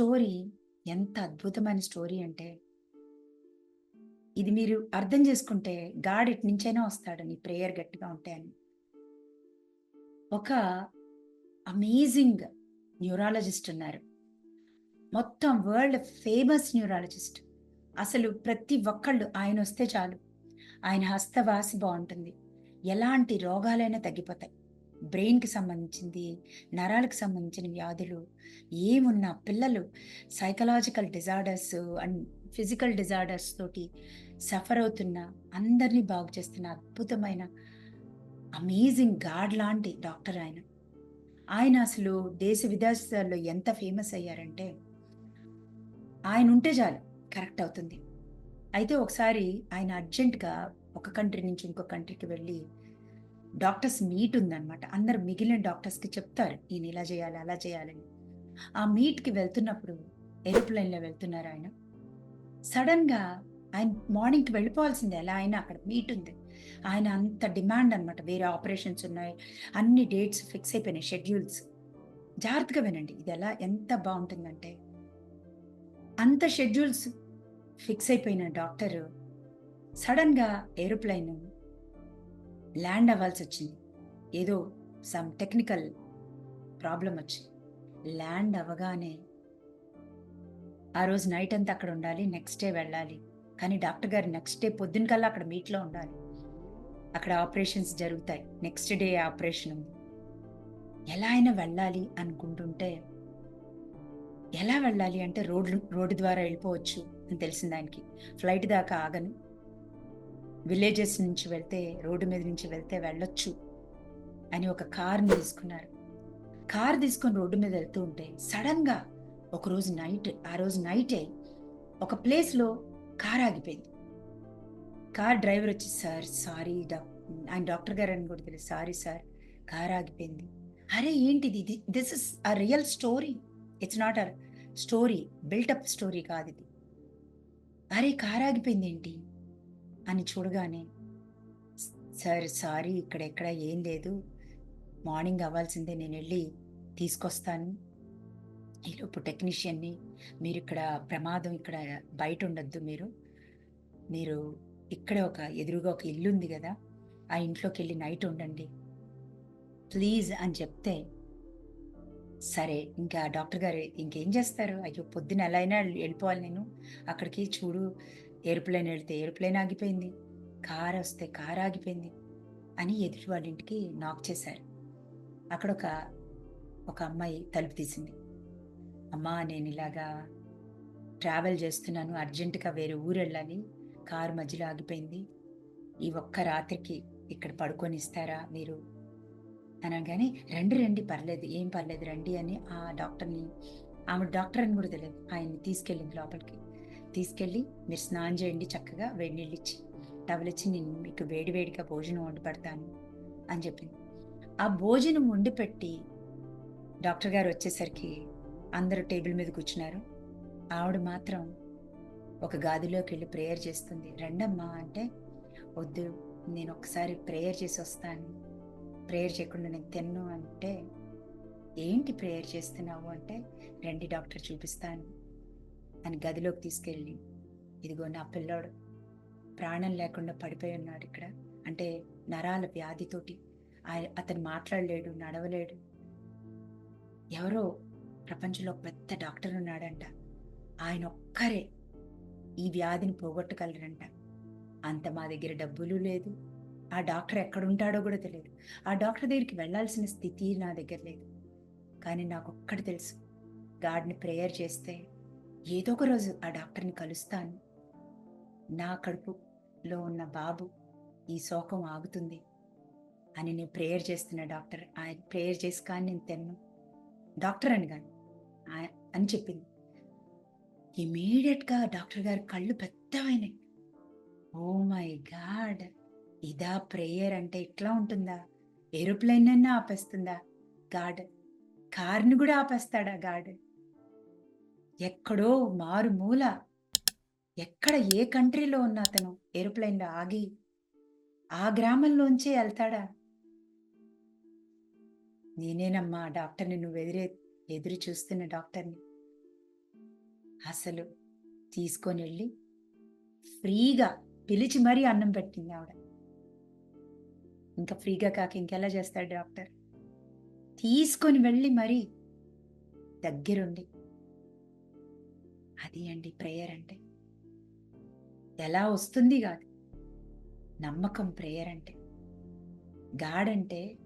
Story ఎంత అద్భుతమైన story అంటే ఇది మీరు అర్థం చేసుకుంటే గాడ్ ఇటు నుంచైనా వస్తాడు నీ ప్రేయర్ గట్టిగా ఉంటే అని. ఒక అమేజింగ్ న్యూరాలజిస్ట్ ఉన్నారు. మొత్తం వరల్డ్ ఫేమస్ న్యూరాలజిస్ట్. అసలు ప్రతి ఒక్కళ్ళు ఆయన వస్తే చాలు. ఆయన హస్తవాసి బాగుంటుంది. ఎలాంటి రోగాలైనా తగ్గిపోతాయి. బ్రెయిన్కి సంబంధించింది నరాలకు సంబంధించిన వ్యాధులు ఏమున్న పిల్లలు psychological disorders and physical disorders తోటి సఫర్ అవుతున్న అందరినీ బాగు చేస్తున్న అద్భుతమైన అమేజింగ్ గాడ్ లాంటి డాక్టర్ ఆయన. ఆయన అసలు దేశ విదేశాల్లో ఎంత ఫేమస్ అయ్యారంటే ఆయన ఉంటే చాలు కరెక్ట్ అవుతుంది. అయితే ఒకసారి ఆయన అర్జెంటుగా ఒక కంట్రీ నుంచి ఇంకో కంట్రీకి వెళ్ళి డాక్టర్స్ మీట్ ఉందన్నమాట. అందరు మిగిలిన డాక్టర్స్కి చెప్తారు ఈయన ఇలా చేయాలి అలా చేయాలని. ఆ మీట్కి వెళ్తున్నప్పుడు ఏరోప్లైన్లో వెళ్తున్నారు ఆయన. సడన్గా ఆయన మార్నింగ్కి వెళ్ళిపోవాల్సిందే ఎలా ఆయన అక్కడ మీట్ ఉంది. ఆయన అంత డిమాండ్ అనమాట వేరే ఆపరేషన్స్ ఉన్నాయి అన్ని డేట్స్ ఫిక్స్ అయిపోయినాయి షెడ్యూల్స్. జాగ్రత్తగా వినండి ఇది ఎలా ఎంత బాగుంటుందంటే అంత షెడ్యూల్స్ ఫిక్స్ అయిపోయిన డాక్టర్ సడన్గా ఏరోప్లైన్ ల్యాండ్ అవ్వాల్సి వచ్చింది ఏదో సమ్ టెక్నికల్ ప్రాబ్లం వచ్చింది ల్యాండ్ అవ్వగానే ఆ రోజు నైట్ అంతా అక్కడ ఉండాలి నెక్స్ట్ డే వెళ్ళాలి. కానీ డాక్టర్ గారు నెక్స్ట్ డే పొద్దున కల్లా అక్కడ మీట్లో ఉండాలి. అక్కడ ఆపరేషన్స్ జరుగుతాయి. నెక్స్ట్ డే ఆపరేషన్ ఉంది. ఎలా అయినా వెళ్ళాలి అనుకుంటుంటే ఎలా వెళ్ళాలి అంటే రోడ్లు రోడ్డు ద్వారా వెళ్ళిపోవచ్చు అని తెలిసింది ఆయనకి. ఫ్లైట్ దాకా ఆగను. విలేజెస్ నుంచి వెళ్తే రోడ్డు మీద నుంచి వెళ్తే వెళ్ళొచ్చు అని ఒక కార్ని తీసుకున్నారు. కార్ తీసుకొని రోడ్డు మీద వెళ్తూ ఉంటే సడన్గా ఒక రోజు నైట్ ఆ రోజు నైటే ఒక ప్లేస్లో కార్ ఆగిపోయింది. కార్ డ్రైవర్ వచ్చి సార్ సారీ ఆయన డాక్టర్ గారు అని కూడా తెలియదు సారీ సార్ కార్ ఆగిపోయింది. అరే ఏంటిది this is a real story. It's not a story buildup story కాదు ఇది. అరే కార్ ఆగిపోయింది ఏంటి? అని చూడగానే సార్ సారీ ఇక్కడ ఎక్కడ ఏం లేదు. మార్నింగ్ అవ్వాల్సిందే నేను వెళ్ళి తీసుకొస్తాను. ఈలోపు టెక్నీషియన్ని మీరు ఇక్కడ ప్రమాదం ఇక్కడ బయట ఉండొద్దు మీరు. మీరు ఇక్కడే ఒక ఎదురుగా ఒక ఇల్లు ఉంది కదా ఆ ఇంట్లోకి వెళ్ళి నైట్ ఉండండి. ప్లీజ్ అని చెప్తే సరే ఇంకా డాక్టర్ గారు ఇంకేం చేస్తారు? అయ్యో పొద్దున ఎలా అయినా వెళ్ళిపోవాలి నేను. అక్కడికి చూడు ఏరోప్లేన్ వెళితే ఏరోప్లేన్ ఆగిపోయింది. కార్ వస్తే కార్ ఆగిపోయింది అని ఎదుటి వాళ్ళ ఇంటికి నాక్ చేశారు. అక్కడ ఒక ఒక అమ్మాయి తలుపు తీసింది. అమ్మా నేను ఇలాగా ట్రావెల్ చేస్తున్నాను. అర్జెంటుగా వేరే ఊరు వెళ్ళాలి. కారు మధ్యలో ఆగిపోయింది. ఈ ఒక్క రాత్రికి ఇక్కడ పడుకొని ఇస్తారా మీరు? అనగానే రండి రండి పర్లేదు. ఏం పర్లేదు. రండి అని ఆ డాక్టర్ని ఆమె డాక్టర్ అని కూడా తెలియదు. ఆయన్ని తీసుకెళ్ళింది లోపలికి. తీసుకెళ్ళి మీరు స్నానం చేయండి చక్కగా వేడి నీళ్ళు ఇచ్చి టవల్ ఇచ్చి నేను మీకు వేడి వేడిగా భోజనం వండి పెడతాను అని చెప్పింది. ఆ భోజనం వండి పెట్టి డాక్టర్ గారు వచ్చేసరికి అందరూ టేబుల్ మీద కూర్చున్నారు. ఆవిడ మాత్రం ఒక గాదిలోకి వెళ్ళి ప్రేయర్ చేస్తుంది. రండమ్మా అంటే వద్దు నేను ఒకసారి ప్రేయర్ చేసి వస్తాను. ప్రేయర్ చేయకుండా నేను తిన్ను అంటే ఏంటి ప్రేయర్ చేస్తున్నావు? అంటే రండి డాక్టర్ చూపిస్తాను. తన గదిలోకి తీసుకెళ్ళి ఇదిగో నా పిల్లోడు ప్రాణం లేకుండా పడిపోయి ఉన్నాడు ఇక్కడ. అంటే నరాల వ్యాధితోటి ఆయ- అతను మాట్లాడలేడు నడవలేడు. ఎవరో ప్రపంచంలో పెద్ద డాక్టర్ ఉన్నాడంట. ఆయన ఒక్కరే ఈ వ్యాధిని పోగొట్టగలరంట. అంత మా దగ్గర డబ్బులు లేదు. ఆ డాక్టర్ ఎక్కడ ఉంటాడో కూడా తెలియదు. ఆ డాక్టర్ దగ్గరికి వెళ్ళాల్సిన స్థితి నా దగ్గర లేదు. కానీ నాకు ఒక్కటి తెలుసు. గాడ్ని ప్రేయర్ చేస్తే ఏదో ఒక రోజు ఆ డాక్టర్ని కలుస్తాను. నా కడుపులో ఉన్న బాబు ఈ శోకం ఆగుతుంది అని నేను ప్రేయర్ చేస్తున్న డాక్టర్ ఆయన ప్రేయర్ చేసి కానీ నేను తిన్ను. డాక్టర్ అని కానీ అని చెప్పింది. ఇమీడియట్గా డాక్టర్ గారి కళ్ళు పెద్దవైనాయి. Oh my God! ఇదా ప్రేయర్ అంటే ఇట్లా ఉంటుందా? ఏరోప్లేన్ అన్నా ఆపేస్తుందా? గాడ్! కార్ని కూడా ఆపేస్తాడా గాడ్? ఎక్కడో మారుమూల. ఎక్కడ ఏ కంట్రీలో ఉన్న అతను ఏరోప్లేన్లో ఆగి ఆ గ్రామంలోంచే వెళ్తాడా? నేనేనమ్మా డాక్టర్ని నువ్వు ఎదురే ఎదురు చూస్తున్న డాక్టర్ని. అసలు తీసుకొని వెళ్ళి ఫ్రీగా పిలిచి మరీ అన్నం పెట్టింది ఆవిడ. ఇంకా ఫ్రీగా కాక ఇంకెలా చేస్తాడు డాక్టర్? తీసుకొని వెళ్ళి మరీ దగ్గరుండి అది అండి ప్రేయర్ అంటే. ఎలా వస్తుంది కాదు. నమ్మకం ప్రేయర్ అంటే. గాడ్ అంటే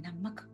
నమ్మకం.